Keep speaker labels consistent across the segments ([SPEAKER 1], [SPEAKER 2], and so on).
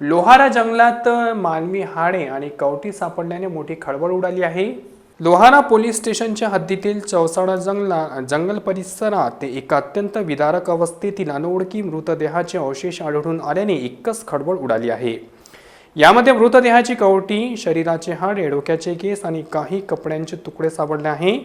[SPEAKER 1] लोहारा जंगलात मानवी हाडे आणि कवटी सापडल्याने मोठी खळबळ उडाली आहे. लोहारा पोलीस स्टेशनच्या हद्दीतील चौसाळा जंगला जंगल परिसरात एका अत्यंत विदारक अवस्थेतील अनोळखी मृतदेहाचे अवशेष आढळून आल्याने एकच खळबळ उडाली आहे. यामध्ये मृतदेहाची कवटी शरीराचे हाडे डोक्याचे केस आणि काही कपड्यांचे तुकडे सापडले आहे.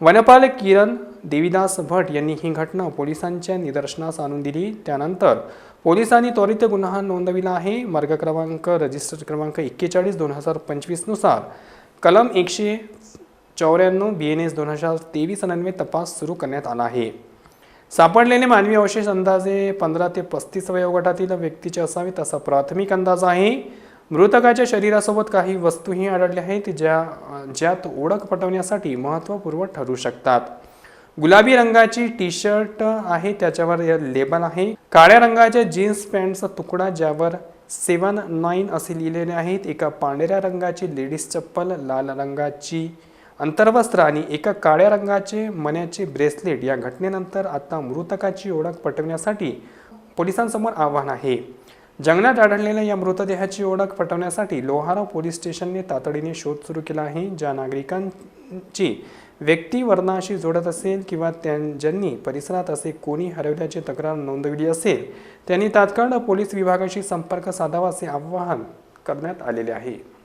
[SPEAKER 1] वनपाल किरण देविदास भट यांनी ही घटना पोलिसांच्या निदर्शनास आणून दिली. त्यानंतर पोलिसांनी त्वरित गुन्हा नोंदविला आहे. मार्ग क्रमांक रजिस्टर क्रमांक एक्केचाळीस दोन हजार पंचवीसनुसार कलम एकशे चौऱ्याण्णव बी एन एस दोन हजार तेवीस अन्वये तपास सुरू करण्यात आला आहे. सापडलेले मानवी अवशेष अंदाजे पंधरा ते पस्तीस वयोगटातील व्यक्तीचे असावेत असा प्राथमिक अंदाज आहे. मृतकाच्या शरीरासोबत काही वस्तूही आढळल्या आहेत ज्या ज्यात ओळख पटवण्यासाठी महत्त्वपूर्ण ठरू शकतात. गुलाबी रंगाची टी शर्ट आहे त्याच्यावर लेबल आहे. काळ्या रंगाच्या जीन्स पॅन्टचा तुकडा ज्यावर सेवन नाईन असे लिहिलेले आहेत. एका पांढऱ्या रंगाची लेडीज चप्पल लाल रंगाची अंतर्वस्त्र आणि एका काळ्या रंगाचे मण्याचे ब्रेसलेट. या घटनेनंतर आता मृतकाची ओळख पटवण्यासाठी पोलिसांसमोर आव्हान आहे. जंगलात आढळलेल्या या मृतदेहाची ओळख पटवण्यासाठी लोहारा पोलीस स्टेशनने तातडीने शोध सुरू केला आहे ज्या नागरिकांची व्यक्ती वर्णाशी जोडत असेल किंवा त्यां ज्यांनी परिसरात असे कोणी हरवल्याची तक्रार नोंदविली असेल त्यांनी तात्काळ पोलीस विभागाशी संपर्क साधावा असे आवाहन करण्यात आलेले आहे.